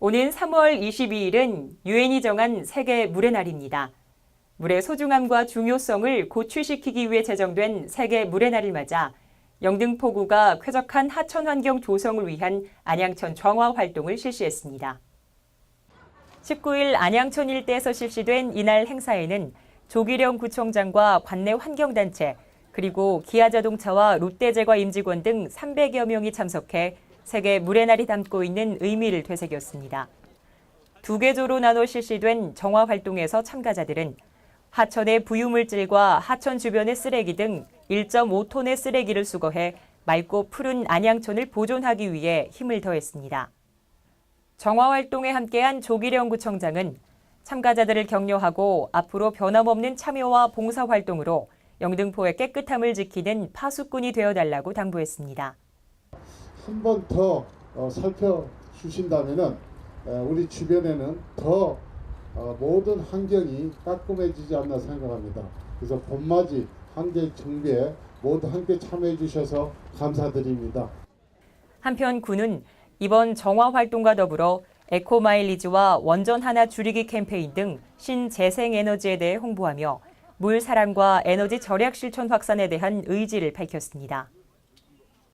오는 3월 22일은 유엔이 정한 세계 물의 날입니다. 물의 소중함과 중요성을 고취시키기 위해 제정된 세계 물의 날을 맞아 영등포구가 쾌적한 하천 환경 조성을 위한 안양천 정화 활동을 실시했습니다. 19일 안양천 일대에서 실시된 이날 행사에는 조기령 구청장과 관내 환경단체 그리고 기아자동차와 롯데제과 임직원 등 300여 명이 참석해 세계 물의 날이 담고 있는 의미를 되새겼습니다. 두 개조로 나눠 실시된 정화 활동에서 참가자들은 하천의 부유물질과 하천 주변의 쓰레기 등 1.5톤의 쓰레기를 수거해 맑고 푸른 안양천을 보존하기 위해 힘을 더했습니다. 정화 활동에 함께한 조기령 구청장은 참가자들을 격려하고 앞으로 변함없는 참여와 봉사 활동으로 영등포의 깨끗함을 지키는 파수꾼이 되어달라고 당부했습니다. 한 번더 어, 살펴주신다면은 어, 우리 주변에는 더 어, 모든 환경이 깔끔해지지 않나 생각합니다. 그래서 봄맞이 환경 정비에 모두 함께 참여해 주셔서 감사드립니다. 한편 군은 이번 정화 활동과 더불어 에코 마일리지와 원전 하나 줄이기 캠페인 등 신재생 에너지에 대해 홍보하며 물 사랑과 에너지 절약 실천 확산에 대한 의지를 밝혔습니다.